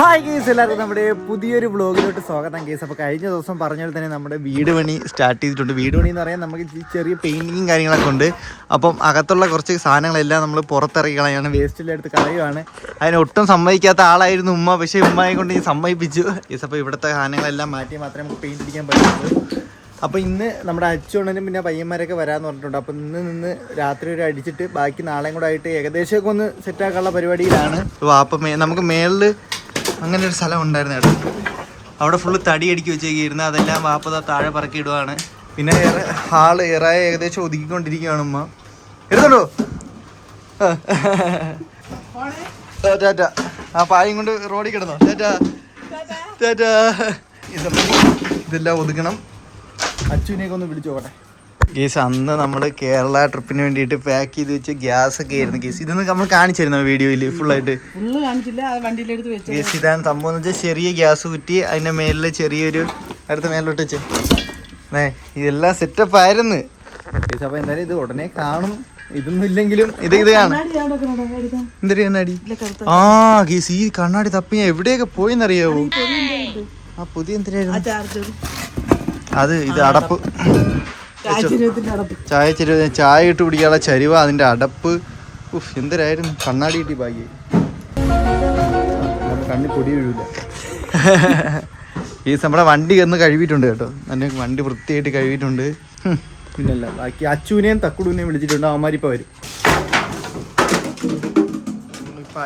Hi case എല്ലാവർക്കും നമ്മുടെ പുതിയൊരു വ്ളോഗിലോട്ട് സ്വാഗതം കേസ് അപ്പോൾ കഴിഞ്ഞ ദിവസം പറഞ്ഞ പോലെ തന്നെ നമ്മുടെ വീട് പണി സ്റ്റാർട്ട് ചെയ്തിട്ടുണ്ട്. വീട് പണി എന്ന് പറയാൻ നമുക്ക് ചെറിയ പെയിന്റിങ്ങും കാര്യങ്ങളൊക്കെ ഉണ്ട്. അപ്പം അകത്തുള്ള കുറച്ച് സാധനങ്ങളെല്ലാം നമ്മൾ പുറത്തിറക്കി കളയാണ് അടുത്ത് കളയുകയാണ് അതിന് ഒട്ടും സമ്മതിക്കാത്ത ആളായിരുന്നു ഉമ്മ. പക്ഷേ ഉമ്മയെ കൊണ്ട് ഈ സമ്മതിപ്പിച്ചു. കേസ് അപ്പോൾ ഇവിടുത്തെ സാധനങ്ങളെല്ലാം മാറ്റി മാത്രമേ നമുക്ക് പെയിന്റ് അടിക്കാൻ പറ്റുള്ളൂ. അപ്പോൾ ഇന്ന് നമ്മുടെ അച്ചുണ്ണനും പിന്നെ പയ്യന്മാരൊക്കെ വരാമെന്ന് പറഞ്ഞിട്ടുണ്ട്. അപ്പോൾ ഇന്ന് നിന്ന് രാത്രി ഒരു അടിച്ചിട്ട് ബാക്കി നാളെയും കൂടെ ആയിട്ട് ഏകദേശമൊക്കെ ഒന്ന് സെറ്റാക്കാനുള്ള പരിപാടിയിലാണ്. അപ്പോൾ നമുക്ക് മേളിൽ അങ്ങനെ ഒരു സ്ഥലം ഉണ്ടായിരുന്നു കേട്ടോ. അവിടെ ഫുള്ള് തടി അടുക്കി വെച്ചേക്കിരുന്നു അതെല്ലാം വാപ്പത താഴെ പറക്കി ഇടുവാണ് പിന്നെ ഏറെ ഹാൾ ഏറായ ഏകദേശം ഒതുക്കിക്കൊണ്ടിരിക്കുകയാണ് ഉമ്മ. എടുത്തോണ്ടോ ആ, പായും കൊണ്ട് റോഡിൽ കിടന്നോ. ടാറ്റ. ഇതെല്ലാം ഒതുക്കണം. അച്ഛനെയൊക്കെ ഒന്ന് വിളിച്ചു നോക്കട്ടെ. ഗേസ് അന്ന് നമ്മൾ കേരള ട്രിപ്പിന് വേണ്ടിയിട്ട് പാക്ക് ചെയ്ത് വെച്ച് ഗ്യാസ് ഒക്കെ ആയിരുന്നു ഗീസ് ഇതൊന്നും നമ്മൾ കാണിച്ചിരുന്നു വീഡിയോയിൽ ഫുള്ളായിട്ട് ഗീസ് ഇതാണ് സംഭവം എന്ന് വെച്ചാൽ ചെറിയ ഗ്യാസ് കുറ്റി അതിന്റെ മേലിൽ ചെറിയൊരു അടുത്ത മേലോട്ട് വെച്ച്. ഏ ഇതെല്ലാം സെറ്റപ്പ് ആയിരുന്നു. ഗീസ് അപ്പോൾ എന്തായാലും ഇത് ഉടനെ കാണും. ഇതൊന്നും ഇല്ലെങ്കിലും ഇത് ഇത് കാണും. എന്തൊരു കണ്ണാടി. ആ ഗീസ് ഈ കണ്ണാടി തപ്പി ഞാൻ എവിടെയൊക്കെ പോയെന്നറിയാവോ? ആ പുതിയ എന്തിനായിരുന്നു? അത് ഇത് അടപ്പ്. ചായ ചെരുവ ചായ ഇട്ട് കുടിക്കാനുള്ള ചരിവ അതിന്റെ അടപ്പ്. ഉഫ് കണ്ണാടി കിട്ടി ബാക്കി കണ്ണി പൊടി വീഴൂല. ഈ നമ്മുടെ വണ്ടി ഒന്ന് കഴുകിയിട്ടുണ്ട് കേട്ടോ. നല്ല വണ്ടി വൃത്തിയായിട്ട് കഴുകിയിട്ടുണ്ട്. പിന്നല്ല ബാക്കി അച്ചുവിനെയും തക്കുടുവിനെയും വിളിച്ചിട്ടുണ്ട്. അവന്മാരിപ്പോ വരും. ഇപ്പൊ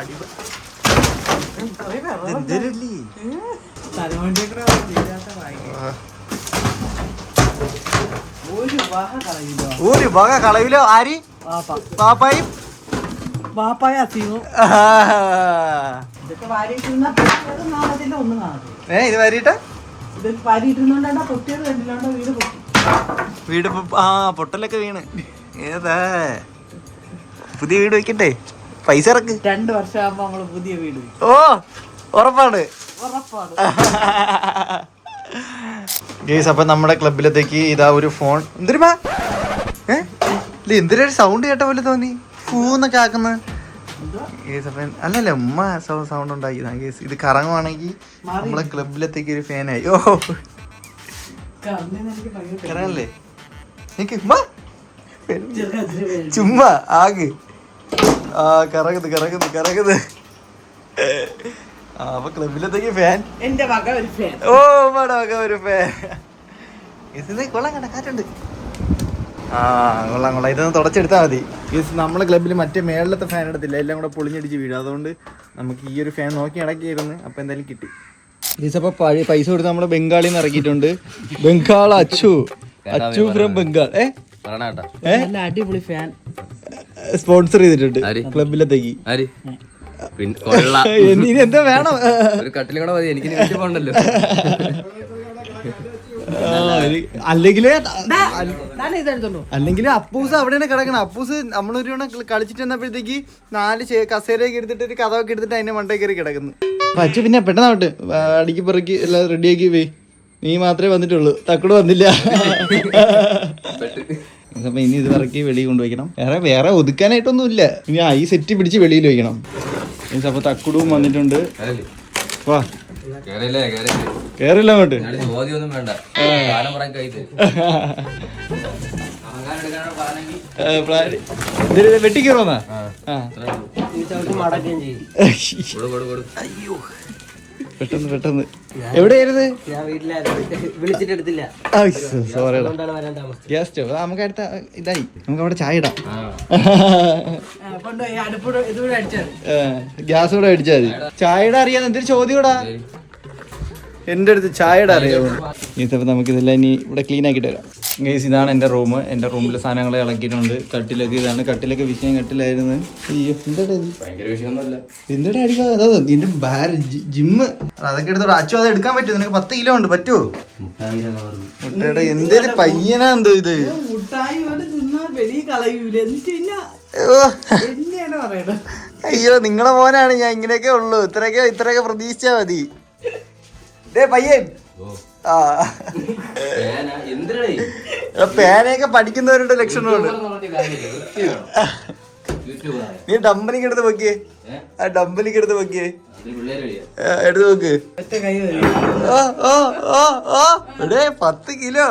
ഒരു വക കളവിലോ ആരി? പാപ്പായും പാപ്പായ ഏ ഇത് വാരിയിട്ട്? വീട് ആ പൊട്ടലൊക്കെ വീണ്. ഏതാ? പുതിയ വീട് വെക്കട്ടെ പൈസ ഇറക്ക്. രണ്ട് വർഷമാകുമ്പോ നമ്മൾ പുതിയ വീട്. ഓ ഉറപ്പാണ്. ഉറപ്പാണ്. ഗേസ് അപ്പൊ നമ്മുടെ ക്ലബിലത്തേക്ക് ഇതാ ഒരു ഫോൺ. എന്തിരുമാ? ഏ? ഇല്ല എന്തിനൊരു സൗണ്ട് കേട്ട പോലെ തോന്നി? ഫൂന്നൊക്കെ ആക്കുന്നത്? ഗേസ് അപ്പൊ അല്ലല്ല ഉമ്മ സൗണ്ട് ഉണ്ടാക്കിയതാ. ഗേസ് ഇത് കറങ്ങുവാണെങ്കിൽ നമ്മളെ ക്ലബിലത്തേക്ക് ഒരു ഫാനായി ഓ. കറങ്ങല്ലേ? എനിക്ക് ഉമ്മ. ചുമ്മാ ആകെ ആ കറങ്ങുന്നു കറങ്ങുന്നു കറങ്ങുന്നു. അപ്പൊ ക്ലബിലത്തേക്ക് ഫാൻ എന്റെ മക ഒരു ഫാൻ ഓ ഒരു ഫാൻ ഇത് കൊള്ളാം കണ്ട കാറ്റുണ്ട്. ആ കൊള്ളാം കൊള്ളാം. ഇതൊന്ന് തുടച്ചെടുത്താൽ മതി. ഇത് നമ്മളെ ക്ലബിൽ മറ്റേ മേളിലത്തെ ഫാൻ എടുത്തില്ല. എല്ലാം കൂടെ പൊളിഞ്ഞടിച്ച് വീഴും. അതുകൊണ്ട് നമുക്ക് ഈ ഒരു ഫാൻ നോക്കി ഇടക്കിയിരുന്നു അപ്പൊ എന്തായാലും കിട്ടി. ഗീസ് അപ്പോൾ പഴയ പൈസ കൊടുത്ത് നമ്മൾ ബംഗാളിൽ നിന്ന് ഇറക്കിയിട്ടുണ്ട് ബംഗാൾ അച്ചു. അച്ചു ഫ്രം ബംഗാൾ. ഏ? അടിപൊളി ഫാൻ സ്പോൺസർ ചെയ്തിട്ടുണ്ട്? ക്ലബിലത്തേക്ക്. ഇനി ഇനി എന്താ വേണം? ഒരു കട്ടിലും കൂടെ മതി. എനിക്ക് വീട്ടിൽ പോകണ്ടല്ലോ അല്ലെങ്കിൽ അപ്പൂസ് അവിടെയാണ് കിടക്കണം. അപ്പൂസ് നമ്മളൊരു തവണ കളിച്ചിട്ട് വന്നപ്പോഴത്തേക്ക് നാല് കസേരയൊക്കെ എടുത്തിട്ട് ഒരു കഥമൊക്കെ എടുത്തിട്ട് അതിന്റെ മണ്ടേ കയറി കിടക്കുന്നു. പച്ച പിന്നെ പെട്ടെന്നാവട്ടെ അടിക്ക് പിറക്കി എല്ലാം റെഡിയാക്കി പോയി നീ മാത്രമേ വന്നിട്ടുള്ളൂ. തക്കട് വന്നില്ല. അപ്പൊ ഇനി ഇത് ഇറക്കി വെളിയിൽ കൊണ്ടുവയ്ക്കണം. വേറെ വേറെ ഒതുക്കാനായിട്ടൊന്നും ഇല്ല ഇനി ആ ഈ സെറ്റ് പിടിച്ച് വെളിയിൽ വയ്ക്കണം. മീൻസ് അപ്പൊ തക്കുടവും വന്നിട്ടുണ്ട്. വാ. കേറില്ലേ അങ്ങോട്ട്. ഞാൻ ചോദ്യമൊന്നും പെട്ടെന്ന് പെട്ടെന്ന്. എവിടെയായിരുന്നു? ഞാൻ വീട്ടിലായിരുന്നു. വിളിച്ചിട്ട് എടുത്തില്ല. സോറി ഗ്യാസ് സ്റ്റവ് നമുക്ക് അടുത്ത ഇതായി. നമുക്ക് അവിടെ ചായ ഇടാം. ഗ്യാസ് കൂടെ അടിച്ചാൽ മതി. ചായയുടെ അറിയാൻ എന്തൊരു ചോദ്യം കൂടാ എന്റെ അടുത്ത് ചായയുടെ അറിയാവുള്ളൂ ഇതപ്പോൾ നമുക്ക് ഇതെല്ലാം ഇനി ഇവിടെ ക്ലീൻ ആക്കിയിട്ട് വരാം. ഗൈസ് ഇതാണ് എന്റെ റൂം എന്റെ റൂമിലെ സാധനങ്ങൾ ഇളക്കിയിട്ടുണ്ട്. കട്ടിലൊക്കെ ഇതാണ്. കട്ടിലൊക്കെ വിഷയം കട്ടിലായിരുന്നു. അയ്യോ എന്താ ഇത്? ഭയങ്കര വിഷയമൊന്നുമല്ല എന്തിനാ അടിക്കാ അതാ നിന്റെ ബാര ജിമ്മ് അതൊക്കെ എടുത്തോ അച്ചു അത് എടുക്കാൻ പറ്റുമോ? നിനക്ക് പത്ത് കിലോ ഉണ്ട്. പറ്റുമോ മുട്ടയുടെ എന്തൊരു പയ്യനാ എന്തോ ഇത് അയ്യോ നിങ്ങളെ മോനാണ് ഞാൻ ഇങ്ങനെയൊക്കെ ഉള്ളു. ഇത്രയൊക്കെ ഇത്രയൊക്കെ പ്രതീക്ഷിച്ചാ മതി. പയ്യൻ. പേനയൊക്കെ പഠിക്കുന്നവരുടെ ലക്ഷണമുണ്ട് നീ ഡമ്പലിക്ക് എടുത്ത് നോക്കിയേ? ആ ഡമ്പലിക്ക് എടുത്ത് നോക്കിയേ എടുത്ത് നോക്ക് പത്ത് കിലോ.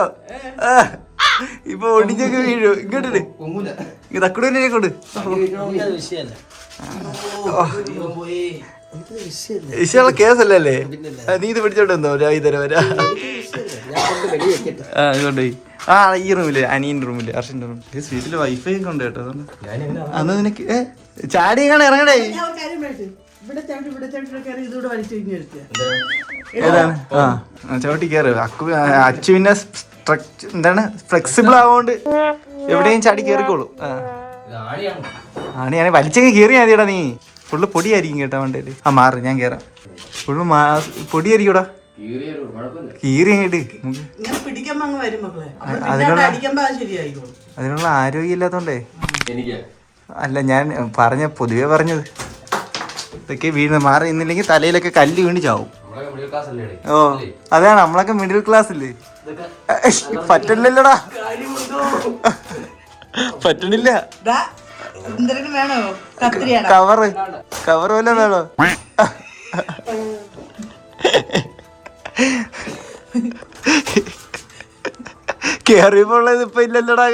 ഇപ്പൊ ഒടിഞ്ഞൊക്കെ വീഴു. ഇങ്ങോട്ട് ഇങ്ങനെ തക്കുടനെ കൊണ്ട്. വിഷയമുള്ള കേസല്ലേ? അല്ലേ നീ ഇത് പിടിച്ചോണ്ട് വന്നോ? ഒരു ഇതര വരാ. ആ അതുകൊണ്ട് ആ ഈ റൂമിൽ അനിയന്റെ റൂമിൽ അർഷന്റെ റൂം വീട്ടിൽ വൈഫൈ ഒക്കെ ഉണ്ട് കേട്ടോ അന്ന് നിനക്ക് ഏ ചാടി കാണാൻ ഇറങ്ങടേ. വലിച്ചു ഏതാണ്? ആ ചവിട്ടി കയറ്. അക്കു അച്ചു പിന്നെ സ്ട്രക്ചർ എന്താണ്? ഫ്ലെക്സിബിൾ ആവുകൊണ്ട് എവിടെയും ചാടി കയറിക്കോളൂ. ആ. ഇത് ആടിയാണ് ആണ് ഞാൻ വലിച്ചങ്ങ് കയറി മതിയടാ നീ. ഫുള്ള് പൊടിയായിരിക്കും കേട്ടോ വണ്ടേൽ. ആ മാറ് ഞാൻ കയറാം ഫുള്ള് മാ പൊടിയായിരിക്കൂടാ. കീറി അതിനുള്ള- ആരോഗ്യം ഇല്ലാത്തോണ്ടേ എനിക്ക്. അല്ല ഞാൻ പറഞ്ഞ പൊതുവെ പറഞ്ഞത്. ഇതൊക്കെ വീണ് മാറി നിന്നില്ലെങ്കിൽ തലയിലൊക്കെ കല്ല് വീണ് ചാവും. നമ്മളൊക്കെ മിഡിൽ ക്ലാസ് അല്ലേ ഓ അതാണ് നമ്മളൊക്കെ മിഡിൽ ക്ലാസ് ഇല്ലേ? പറ്റണില്ലടാ പറ്റണില്ല. എന്തെങ്കിലും വേണോ? കത്തിരിയാണോ കവറ് കവർ വല്ല വേണോ? കേറിയപ്പോ ഉള്ളത് ഇപ്പൊ ഇല്ലല്ലോടാ.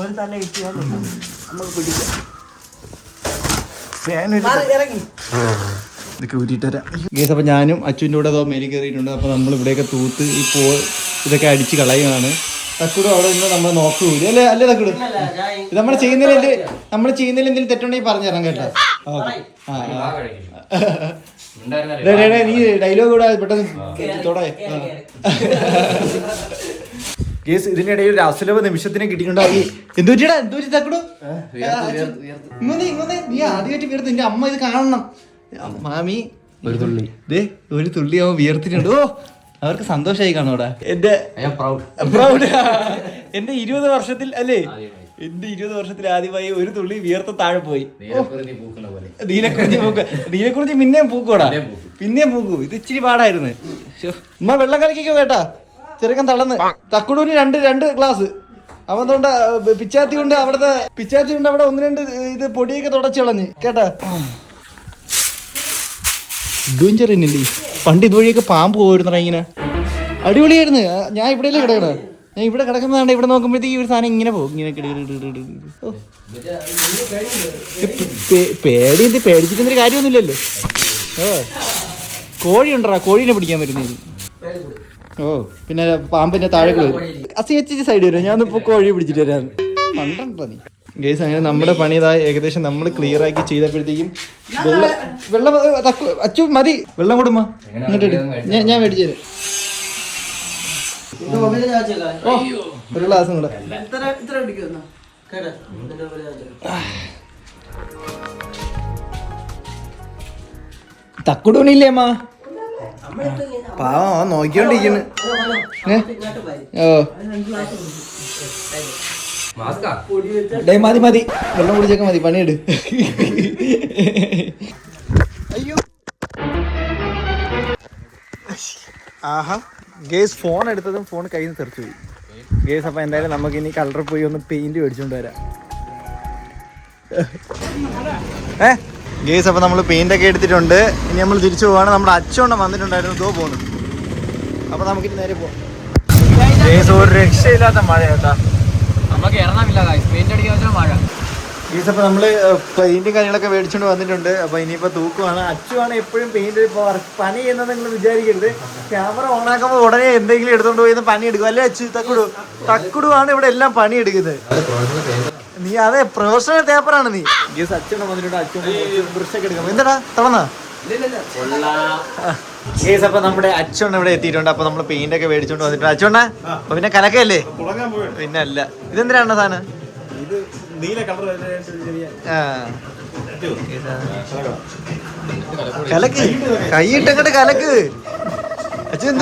ഒരു തല കിട്ടിയാൽ നമുക്ക് പിടിക്കാം. ഫാൻ മാറി ഇറങ്ങി. ഇതൊക്കെ ഊരിട്ടരാം ഗേസ് അപ്പോൾ ഞാനും അച്ഛന്റെ കൂടെ അതോ മേലിൽ കയറിയിട്ടുണ്ട്. അപ്പോൾ നമ്മൾ ഇവിടെയൊക്കെ തൂത്ത് ഈ പോ ഇതൊക്കെ അടിച്ച് കളയുകയാണ് തക്കുടു അവിടെ നിന്ന് നമ്മൾ നോക്കൂല അല്ലേ അല്ലേ തക്കുടു? ഇത് നമ്മൾ ചെയ്യുന്നതിൽ എന്ത് നമ്മൾ ചെയ്യുന്നതിൽ എന്തെങ്കിലും തെറ്റുണ്ടെങ്കിൽ പറഞ്ഞുതരാം കേട്ടോ. ഓക്കെ. നീ ഡയലോഗ് കൂടെ പെട്ടെന്ന് തൊടേ. കേസ് ഇതിനിടയിൽ ഒരു അസുലഭ നിമിഷത്തിനെ കിട്ടിയിട്ടുണ്ടായി എന്തു പറ്റിയടാ? എന്തു പറ്റി തക്കടു? ഇങ്ങനെ ഇങ്ങനെ നീ ആദ്യമായിട്ട് വീർത്ത് നിന്റെ അമ്മ ഇത് കാണണം. മാമി ഒരു തുള്ളി. ദേ ഒരു തുള്ളി അവൻ വിയർത്തിട്ടുണ്ട്. ഓ അവർക്ക് സന്തോഷമായി കാണൂടാ എന്റെ പ്രൗഡ് പ്രൗഡ് എന്റെ ഇരുപത് വർഷത്തിൽ അല്ലേ? എന്റെ ഇരുപത് വർഷത്തിൽ ആദ്യമായി ഒരു തുള്ളി വിയർത്ത താഴെ പോയി. നീലക്കുറിഞ്ഞി പൂക്കുന്ന പോലെ. നീലക്കുറിഞ്ഞി പൂക്ക് നീലക്കുറിഞ്ഞി പിന്നെയും പൂക്കോടാ പിന്നെയും പൂക്കും. ഇത് ഇച്ചിരി പാടായിരുന്നു. ഉമ്മ വെള്ളം കലക്കിക്കോ കേട്ടാ? ചെറുക്കൻ തളന്ന് തക്കുടൂന് രണ്ട് രണ്ട് ഗ്ലാസ്. അവൻ തൊണ്ട പിച്ചാത്തി കൊണ്ട് അവിടുത്തെ പിച്ചാത്തി കൊണ്ട് അവിടെ ഒന്ന് രണ്ട് ഇത് പൊടിയൊക്കെ തുടച്ചു കളഞ്ഞ്. കേട്ടാ? ഇല്ലേ പണ്ട് ഇതുവഴിയൊക്കെ പാമ്പ് പോയിരുന്നടാ ഇങ്ങനെ. അടിപൊളിയായിരുന്നു. ഞാൻ ഇവിടെയല്ലേ കിടക്കണേ. ഞാൻ ഇവിടെ കിടക്കുന്നതാണ് ഇവിടെ നോക്കുമ്പോഴത്തേക്ക് ഒരു സാധനം ഇങ്ങനെ പോകും. ഇങ്ങനെ പേടി എന്ത് പേടിച്ചിട്ടൊരു കാര്യമൊന്നുമില്ലല്ലോ. ഓ. കോഴി ഉണ്ടടാ കോഴീനെ പിടിക്കാൻ വരുന്നത് ഓ പിന്നെ പാമ്പിന്റെ താഴെ അസി സൈഡ് വരും. ഞാൻ ഇപ്പൊ കോഴി പിടിച്ചിട്ട് വരാൻ പണ്ടുണ്ടോ നീ? ഗേസ് അങ്ങനെ നമ്മുടെ പണി ഇതാ ഏകദേശം നമ്മൾ ക്ലിയർ ആക്കി ചെയ്തപ്പോഴത്തേക്കും വെള്ളം വെള്ളം അച്ചു മതി. വെള്ളം കൊടുമ്മ. എന്നിട്ട്. ഞാൻ ഞാൻ മേടിച്ചു തരാം. ഓ ഒരു ഗ്ലാസ് കൂടെ. തക്കുടൂണില്ലേ അമ്മ? പാവം നോക്കിക്കൊണ്ടിരിക്കുന്നു. ഏ? ഓ. ഡേ മതി മതി. വെള്ളം കുടിച്ചൊക്കെ മതി. പണിയെടു. അയ്യോ. ആഹാ. ഗേസ് ഫോൺ എടുത്തതും ഫോൺ കയ്യിൽ നിന്ന് തെറിച്ചു പോയി. ഗേസ് അപ്പൊ എന്തായാലും നമുക്ക് ഇനി കളറിൽ പോയി ഒന്ന് പെയിന്റ് മേടിച്ചോണ്ട് വരാം. ഏ? ഗേസ് അപ്പൊ നമ്മൾ പെയിന്റ് ഒക്കെ എടുത്തിട്ടുണ്ട്. ഇനി നമ്മൾ തിരിച്ചു പോവാണ്. നമ്മുടെ അച്ഛണ്ണം വന്നിട്ടുണ്ടായിരുന്നു. ഇതോ പോകുന്നു അപ്പൊ നമുക്കിനി നേരെ പോവാം. ഗേസ് ഒരു രക്ഷയില്ലാത്ത മഴ കേട്ടാ. നമുക്ക് ഇറങ്ങാമില്ല പെയിന്റ് അടിക്കാൻ വെച്ചാൽ മഴ. ഗീസ് അപ്പോൾ നമ്മൾ പെയിന്റും കാര്യങ്ങളൊക്കെ മേടിച്ചുകൊണ്ട് വന്നിട്ടുണ്ട്. അപ്പോൾ ഇനിയിപ്പോൾ തൂക്കുവാണ്. അച്ചുവാണ് എപ്പോഴും പെയിന്റ് പണി ചെയ്യുന്നത് നിങ്ങൾ വിചാരിക്കരുത്. ക്യാമറ ഓണാക്കുമ്പോൾ ഉടനെ എന്തെങ്കിലും എടുത്തുകൊണ്ട് പോയി പണി എടുക്കും. അല്ലേ അച്ചു? തക്കുടു തക്കുടുവാണ് ഇവിടെ എല്ലാം പണി എടുക്കുന്നത്. നീ അതെ പ്രൊഫഷണൽ തേപ്പറാണ് നീ. ഗീസ് അച്ഛനെ വന്നിട്ടുണ്ട്. അച്ഛൻ ബ്രഷൊക്കെ എടുക്കാം എന്താടാ? തളന്നാ അപ്പൊ നമ്മുടെ അച്ഛൻ ഇവിടെ എത്തിയിട്ടുണ്ട്. അപ്പൊ നമ്മൾ പെയിന്റ് ഒക്കെ മേടിച്ചോണ്ട് വന്നിട്ടുണ്ട്. അച്ഛണ്ണ അപ്പൊ പിന്നെ കലക്കല്ലേ പിന്നെ അല്ല ഇതെന്തിനാണ് സാധനം. കലക്ക്. കൈയിട്ടങ്ങട്ട് കലക്ക്. അച്ഛൻ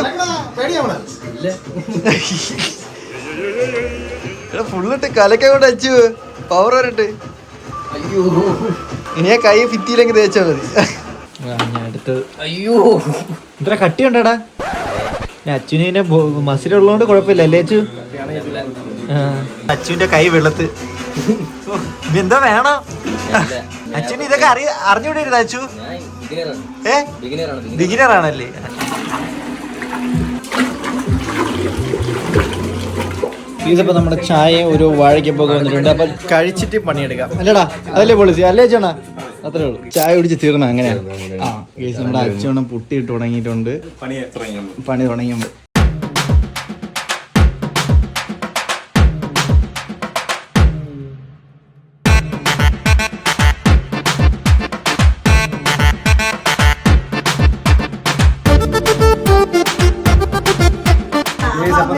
ഫുള്ളിട്ട് കലക്കങ്ങോട്ട് അച്ചു. പവർ വരട്ടെ. അയ്യോ. ഇനി ആ കൈ ഫിത്തിയിലെങ്കിൽ തേച്ചാ മതി. അടുത്തത് അയ്യോ. ഇത്ര കട്ടി ഉണ്ടടാ അച്ഛന് പിന്നെ മസിലുള്ളതുകൊണ്ട് കുഴപ്പമില്ല അല്ലേ അച്ചു? അച്ഛന്റെ കൈ വെള്ളത്ത്. എന്താ വേണം? അച്ഛന് ഇതൊക്കെ അറിയ അറിഞ്ഞുകൂടിയിരുന്ന അച്ചു? ഏ? ബിഗിനർ ആണല്ലേ? ഇതിപ്പോ നമ്മുടെ ചായ ഒരു വാഴയ്ക്കൊക്കെ വന്നിട്ടുണ്ട്. അപ്പൊ കഴിച്ചിട്ട് പണിയെടുക്കാം. അല്ലടാ അതല്ലേ പോളിസി അല്ലേ ചേണ അത്രേ ഉള്ളൂ. ചായ കുടിച്ച് തീർന്ന? അങ്ങനെയാണ് ആ ഗേസ് നമ്മുടെ അച്ഛനും പുട്ടിയിട്ട് തുടങ്ങിയിട്ടുണ്ട് പണി തുടങ്ങി പണി തുടങ്ങിയുണ്ട്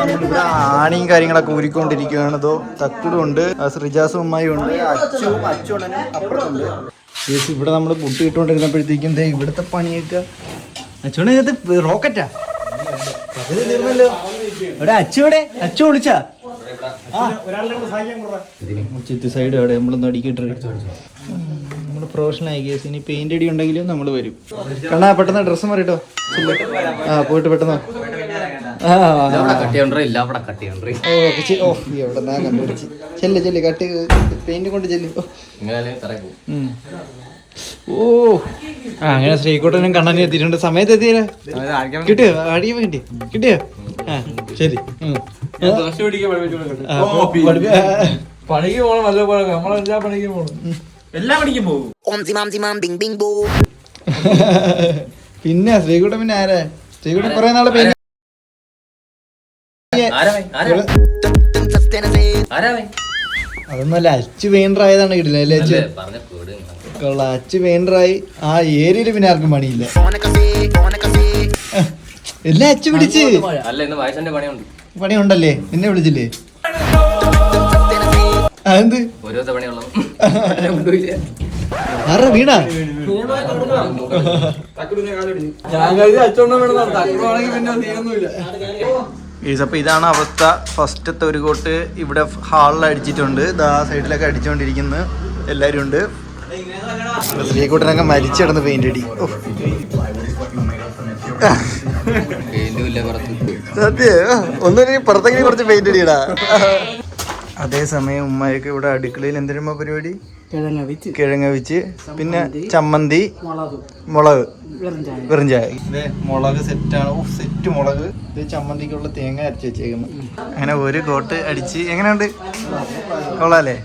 ണിയും ആണിയും കാര്യങ്ങളൊക്കെ ഊരിക്കൊണ്ടിരിക്കുകയാണ് അതോ തക്കുടുണ്ട് ശ്രീജാസും ഉമ്മായും ഉണ്ട്. അച്ചുവും അച്ചുണനും അപ്പുറത്തുണ്ട്. Guys, ഇവിടെ നമ്മൾ പുട്ടി ഇട്ടുകൊണ്ടിരുന്നപ്പോഴത്തേക്കും ദേ ഇവിടുത്തെ പണിയൊക്കെ. അച്ഛനെ ഇതിനകത്ത് റോക്കറ്റാ പകുതി തീർന്നല്ലോ ഇവിടെ അച്ചു ഇവിടെ അച്ചു വിളിച്ചാ? ചിത്തി സൈഡ് അവിടെ നമ്മളൊന്ന് അടിക്കിട്ട്. നമ്മൾ പ്രൊഫഷണൽ ആയി കേസ് ഇനി പെയിന്റ് അടി ഉണ്ടെങ്കിലും നമ്മൾ വരും. കണ്ണാ പെട്ടെന്ന് ഡ്രസ്സ് മാറിട്ടോ ആ പോയിട്ട് പെട്ടെന്ന് ചെല്ല് ചെല്ല് കട്ട് പെയിന്റ് കൊണ്ട് ചെല്ല്. ഓ. ഇങ്ങനെ ഓ. ആ അങ്ങനെ ശ്രീകുട്ടനും കണ്ണനും എത്തിയിട്ടുണ്ട്. സമയത്ത് എത്തിയില്ല കിട്ടിയോ? അടിയ വേണ്ടി. കിട്ടിയോ? ആ ശരി. പണിക്ക് പോകണം നല്ല പോലെ നമ്മളെല്ലാ പണിക്കും പോകണം. എല്ലാ പണിക്കും പോകും. പിന്നെ ശ്രീകുട്ടൻ പിന്നെ ആരാ? ശ്രീകുട്ടൻ കുറെ നാളെ അതൊന്നല്ല അച്ചു ആയതാണ് കിട്ടില്ല അല്ലേ അച്ചു? പറഞ്ഞ പേട് കൊള്ളാം അച്ചു പെയിന്ററായി ആ ഏരിയയിൽ പിന്നെ ആർക്കും പണിയില്ല. എല്ലാ അച്ചു പിടിച്ച്. പണിയുണ്ടല്ലേ? എന്നെ വിളിച്ചില്ലേ. അതെന്ത്? ഒരു വീണ ഞാൻ കഴിഞ്ഞ അച്ചോണ്ണം വേണം തക്കുവാണെങ്കിൽ പിന്നെ തീരൊന്നുമില്ല. ഈസ് അപ്പോൾ ഇതാണ് അവസ്ഥ. ഫസ്റ്റത്തെ ഒരു കോട്ട് ഇവിടെ ഹാളിൽ അടിച്ചിട്ടുണ്ട്. ദാ സൈഡിലൊക്കെ അടിച്ചുകൊണ്ടിരിക്കുന്നു എല്ലാവരും ഉണ്ട്. ശ്രീകുട്ടനൊക്കെ മരിച്ചിടന്ന് പെയിന്റ് അടി. സത്യം. ഒന്നും പുറത്തെങ്കിലും കുറച്ച് പെയിന്റ് അടിയടാ. അതേസമയം ഉമ്മയൊക്കെ ഇവിടെ അടുക്കളയിൽ എന്തിനുമ്പോ പരിപാടി? കിഴങ്ങ വെച്ച് പിന്നെ ചമ്മന്തി മുളക് വെറും ചായ ഇത് മുളക് സെറ്റാണ്. ഓ സെറ്റ് മുളക്. ഇത് ചമ്മന്തിക്കുള്ള തേങ്ങ അരച്ച് വെച്ചേക്കുന്നു അങ്ങനെ ഒരു കോട്ട് അടിച്ച് എങ്ങനെയുണ്ട്? കൊള്ളാലേ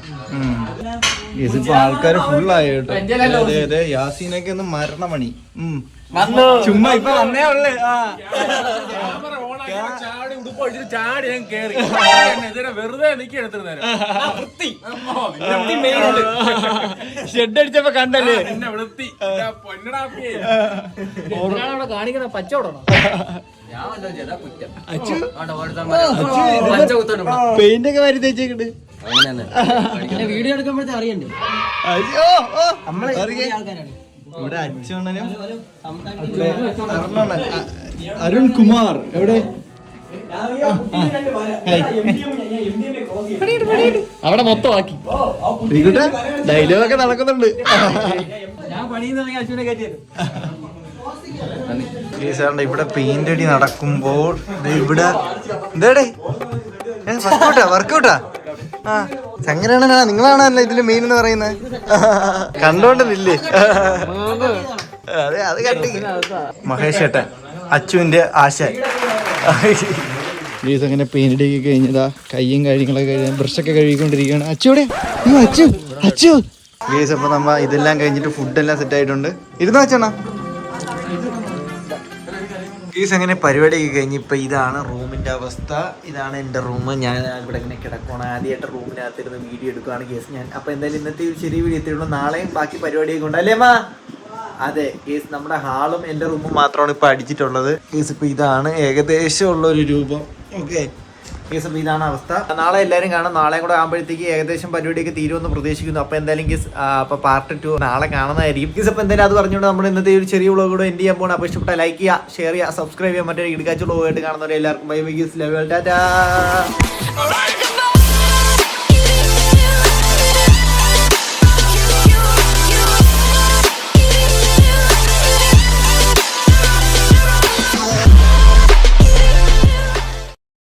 ഇതിപ്പോ ആൾക്കാര് ഫുള്ളായി കേട്ടോ. അതെ അതെ യാസീനൊക്കെ ഒന്ന് മരണമണി. ഉം. ചുമ്മാ ഇപ്പൊ വന്നേ ഉള്ളു. ആ. ചാടി ഉടുപ്പ് അടിച്ചിട്ട് ചാടി ഞാൻ കേറി. എതിരെ വെറുതെ എനിക്ക് എടുത്തിരുന്നേരം ഷെഡ് അടിച്ചപ്പോ കണ്ടല്ലേ? എന്നെ വൃത്തി. പൊന്നടാപ്പിയേ കാണിക്കണ പച്ച വിടണം ഞാൻ വല്ലോ ചെയ്താ അച്ചു. ആണ്ടോ, ഓരോരുത്തന്മാര് പച്ച കുത്തണം ഇവിടെ. പെയിന്റ് ഒക്കെ വാരി തേച്ചേക്കണ്ട്. അങ്ങനെ വീഡിയോ എടുക്കുമ്പോഴത്തെ അറിയണ്ടേ? അയ്യോ നമ്മളെ ആൾക്കാരാണ്. ഇവിടെ അച്ഛണ്ണനും അരുണണ്ണൻ. അ- അരുൺ കുമാർ എവിടെ അവിടെ മൊത്തം ആക്കി. ഡയലോഗ് ഒക്കെ നടക്കുന്നുണ്ട്. സാറിന്റെ ഇവിടെ പെയിന്റ് അടി നടക്കുമ്പോൾ ഇവിടെ എന്തേടേ വർക്കൗട്ടാ വർക്കൗട്ടാ ആ ചങ്ങനാണ് നിങ്ങളാണല്ലോ ഇതിൽ മെയിൻ എന്ന് പറയുന്നത് കണ്ടോണ്ടതില്ലേ അതെ അത് കട്ടി മഹേഷ് ഏട്ടൻ അച്ചുവിന്റെ ആശ. പ്ലീസ് അങ്ങനെ പെയിന്റ് അടി കഴിഞ്ഞതാ കയ്യും കാര്യങ്ങളൊക്കെ കഴിഞ്ഞ ബ്രഷൊക്കെ കഴുകിക്കൊണ്ടിരിക്കുകയാണ്. അച്ചുവിടെ അയ്യോ, അച്ചു അച്ചു. പ്ലീസ് അപ്പൊ നമ്മ ഇതെല്ലാം കഴിഞ്ഞിട്ട് ഫുഡെല്ലാം സെറ്റ് ആയിട്ടുണ്ട്. ഇരുന്ന് വെച്ചോണ ഗീസ് അങ്ങനെ പരിപാടിയൊക്കെ കഴിഞ്ഞ് ഇപ്പൊ ഇതാണ് റൂമിന്റെ അവസ്ഥ. ഇതാണ് എന്റെ റൂം. ഞാൻ ഇവിടെ ഇങ്ങനെ കിടക്കണം ആദ്യമായിട്ട് റൂമിനകത്തിരുന്ന് വീഡിയോ എടുക്കുകയാണ് കേസ് ഞാൻ. അപ്പോൾ എന്തായാലും ഇന്നത്തെ ഒരു ചെറിയ വീഡിയോ എത്തിയുള്ളൂ നാളെയും ബാക്കി പരിപാടിയൊക്കെ ഉണ്ട്. അല്ലേ മാ അതെ കേസ് നമ്മുടെ ഹാളും എന്റെ റൂമും മാത്രമാണ് ഇപ്പോൾ അടിച്ചിട്ടുള്ളത്. കേസ് ഇപ്പൊ ഇതാണ് ഏകദേശം ഉള്ള ഒരു രൂപം. ഓക്കെ കേസ് അപ്പോൾ ഇതാണ് അവസ്ഥ. നാളെ എല്ലാവരും കാണാം. നാളെയും കൂടെ ആകുമ്പോഴത്തേക്ക് ഏകദേശം പരിപാടിയൊക്കെ തീരുമെന്ന് പ്രതീക്ഷിക്കുന്നു. അപ്പോൾ എന്തായാലും കേസ് അപ്പോൾ പാർട്ട് ടു നാളെ കാണുന്നതായിരിക്കും. കേസ് അപ്പോൾ എന്തായാലും അത് പറഞ്ഞുകൊണ്ട് നമ്മൾ ഇന്നത്തെ ഒരു ചെറിയ വ്ളോഗ് കൂടെ എൻഡ് ചെയ്യാൻ പോകണം അപ്പോൾ ഇഷ്ടപ്പെട്ട ലൈക്ക് ചെയ്യുക ഷെയർ ചെയ്യുക സബ്സ്ക്രൈബ് ചെയ്യുക. മറ്റൊരു ഇടുക്കാച്ചുള്ള വ്ളോഗായിട്ട് കാണുന്നവരെ എല്ലാവർക്കും bye bye case level tata